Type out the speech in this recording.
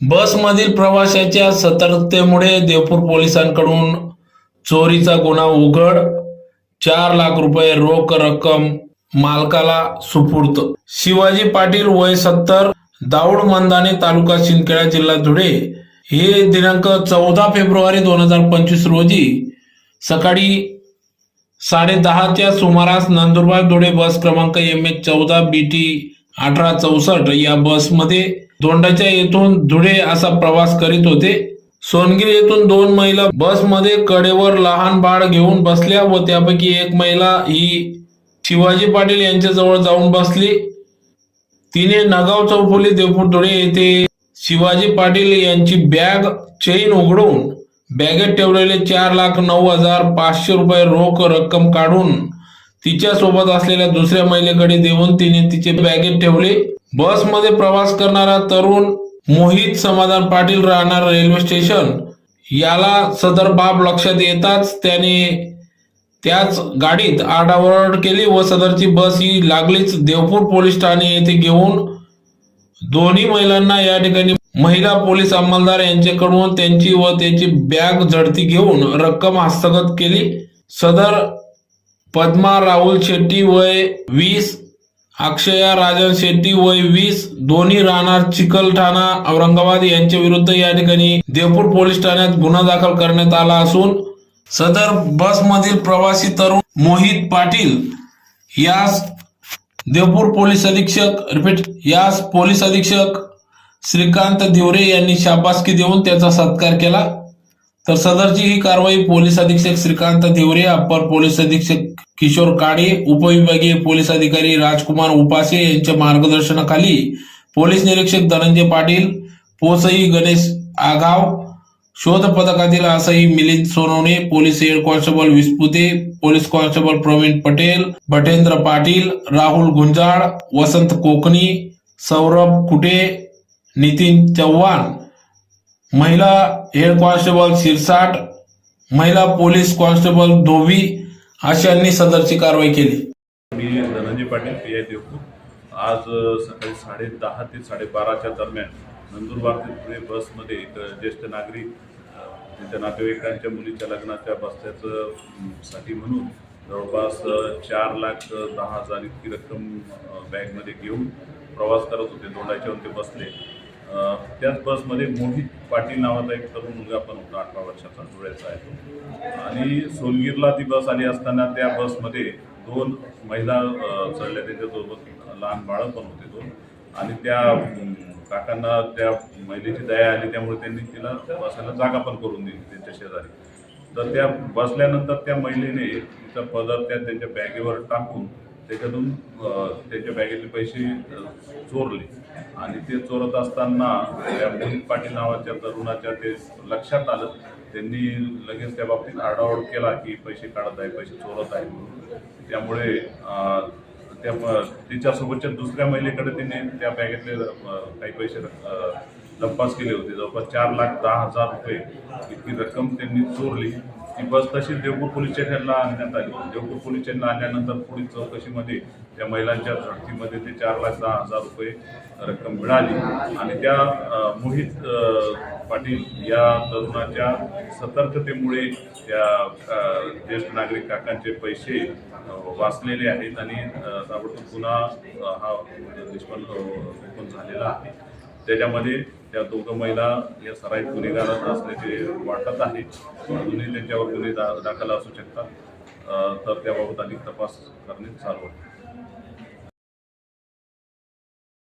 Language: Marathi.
बसमधील प्रवाशाच्या सतर्कतेमुळे देवपूर पोलिसांकडून चोरीचा गुन्हा उघड चार लाख रुपये रोख रक्कम मालकाला सुपूर्त शिवाजी पाटील वय सत्तर दाऊड मंदाने तालुका शिंदखेडा जिल्हा धुळे. हे दिनांक चौदा फेब्रुवारी दोन हजार पंचवीस रोजी सकाळी साडे दहाच्या सुमारास नंदुरबार धुळे बस क्रमांक एम एच चौदा बी टी अठरा चौसष्ट या बसमध्ये दोंडाच्या येथून धुळे असा प्रवास करीत होते. सोनगिरी येथून दोन महिला बसमध्ये कडेवर लहान बाळ घेऊन बसल्या व त्यापैकी एक महिला ही शिवाजी पाटील यांच्याजवळ जाऊन बसली. तिने नगाव चौफुली देवपूर धुळे येथे शिवाजी पाटील यांची बॅग चेन उघडून बॅगेत ठेवलेले चार लाख नऊ हजार पाचशे रुपये रोख रक्कम काढून तिच्या सोबत असलेल्या दुसऱ्या महिलेकडे देऊन तिने तिचे बॅगेत ठेवले. बसमध्ये प्रवास करणारा तरुण मोहित समाधान पाटील राहणार रेल्वे स्टेशन. याला सदर बाब लक्षात येताच त्याने त्याच गाडीत आडावरड केली व सदरची बस ही लागलीच. देवपूर पोलीस ठाणे येथे घेऊन दोन्ही महिलांना या ठिकाणी महिला पोलीस अंमलदार यांच्याकडून त्यांची व त्यांची बॅग झडती घेऊन रक्कम हस्तगत केली. सदर पद्मा राहुल शेट्टी वय वीस अक्षया राजन शेट्टी वय वीस दोन्ही राहणार चिकलठाणा औरंगाबाद यांच्या विरुद्ध या ठिकाणी देवपूर पोलीस ठाण्यात गुन्हा दाखल करण्यात आला असून सदर बसमधील प्रवासी तरुण मोहित पाटील यास देवपूर पोलीस अधीक्षक रिपीट यास पोलीस अधीक्षक श्रीकांत दिवरे यांनी शाबासकी देऊन त्याचा सत्कार केला. तर सदरची ही कारवाई पोलीस अधीक्षक श्रीकांत दिवरे अप्पर पोलीस अधीक्षक किशोर काळे उपविभागीय पोलीस अधिकारी राजकुमार उपासे यांच्या मार्गदर्शनाखाली पोलीस निरीक्षक धनंजय पाटील पोसई गणेश आगाव शोध पथकातील आसाई Milind Sonawane police head constable Vispute police constable Pravin Patel Bhatendra Patil Rahul Gunjal Vasant Kokani Saurabh Kute Nitin Chavan महिला हेड कॉन्स्टेबल शिरसाट महिला पोलीस कॉन्स्टेबल धोबी अशांनी सदरची कारवाई केली. मी धनंजय पाटील पी आय देवपूर आज सकाळी साडे दहा ते साडेबाराच्या दरम्यान नंदुरबार ते पुणे बसमध्ये एक ज्येष्ठ नागरिक त्यांच्या नातेवाईकांच्या मुलीच्या लग्नाच्या बस्त्याचं साठी म्हणून जवळपास चार लाख दहा हजार इतकी रक्कम बँकमध्ये घेऊन प्रवास करत होते. दोंडाच्यावर ते बसले. त्याच बसमध्ये मोहित पाटील नावाचा एक तरुण मुलगा पण होता अठरा वर्षाचा डोळ्याचा आहे तो. आणि सोनगीरला ती बस आली असताना त्या बसमध्ये दोन महिला चढल्या. त्याच्यासोबत लहान बाळं पण होते दोन. आणि त्या काकांना त्या महिलेची दया आली त्यामुळे त्यांनी तिला बसायला जागा पण करून दिली त्यांच्या शेजारी. तर त्या बसल्यानंतर त्या महिलेने तिचा पदर त्या त्यांच्या बॅगेवर टाकून त्याच्यातून त्याच्या त्यांच्या बॅगेतले पैसे चोरले. आणि ते चोरत असताना त्या मोहित पाटील नावाच्या तरुणाच्या ते लक्षात आलं. त्यांनी लगेच त्या बाबतीत आरडाओरड केला की पैसे काढत आहे पैसे चोरत आहे म्हणून. त्यामुळे त्या तिच्यासोबतच्या दुसऱ्या महिलेकडे त्यांनी त्या बॅगेतले काही पैसे लंपास केले होते. जवळपास चार लाख दहा हजार रुपये इतकी रक्कम त्यांनी चोरली. ती बस तशीच देवपूर पोलीस स्टेशनला आणण्यात आली. देवपूर पोलीस स्टेशनला आणल्यानंतर पुढील चौकशीमध्ये त्या महिलांच्या झडतीमध्ये ते चार लाख दहा हजार रुपये रक्कम मिळाली. आणि त्या मोहित पाटील या तरुणाच्या सतर्कतेमुळे त्या ज्येष्ठ नागरिक काकांचे पैसे वाचलेले आहेत आणि ताबडतोब पुन्हा हा निष्पन्न झालेला आहे. त्याच्यामध्ये त्या दोघं महिला या सराईत गुन्हेगार असल्याचे वाटत आहे. अजूनही त्यांच्यावर गुन्हे दा दाखल असू शकतात. तर त्याबाबत अधिक तपास करणे चालू आहे.